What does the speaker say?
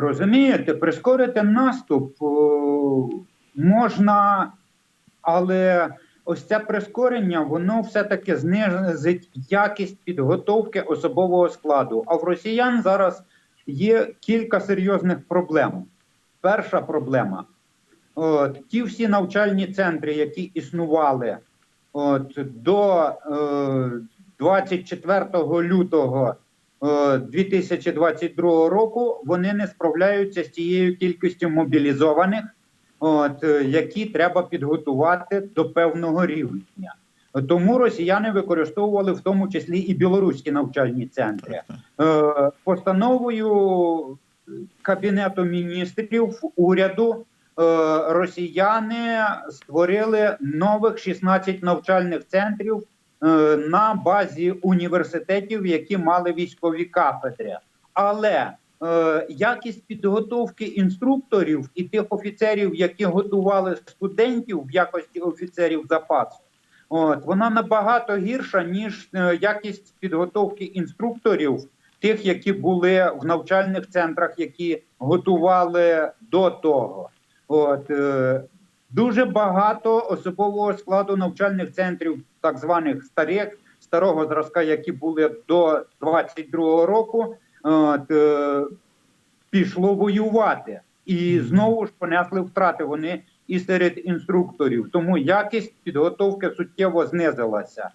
Розумієте, прискорити наступ можна, але ось це прискорення, воно все-таки знизить якість підготовки особового складу. А в росіян зараз є кілька серйозних проблем. Перша проблема. От, ті всі навчальні центри, які існували от, до е, 24 лютого 2022 року, вони не справляються з тією кількістю мобілізованих, от, е, які треба підготувати до певного рівня. Тому росіяни використовували в тому числі і білоруські навчальні центри. Е, Постановою Кабінету міністрів уряду е, росіяни створили нових 16 навчальних центрів е, на базі університетів, які мали військові кафедри. Але е, якість підготовки інструкторів і тих офіцерів, які готували студентів в якості офіцерів запасу, от вона набагато гірша ніж е, якість підготовки інструкторів, тих, які були в навчальних центрах, які готували до того. От е, дуже багато особового складу навчальних центрів, так званих старих старого зразка, які були до 22-го року, от, е, пішло воювати і знову ж понесли втрати вони і серед інструкторів. Тому якість підготовки суттєво знизилася.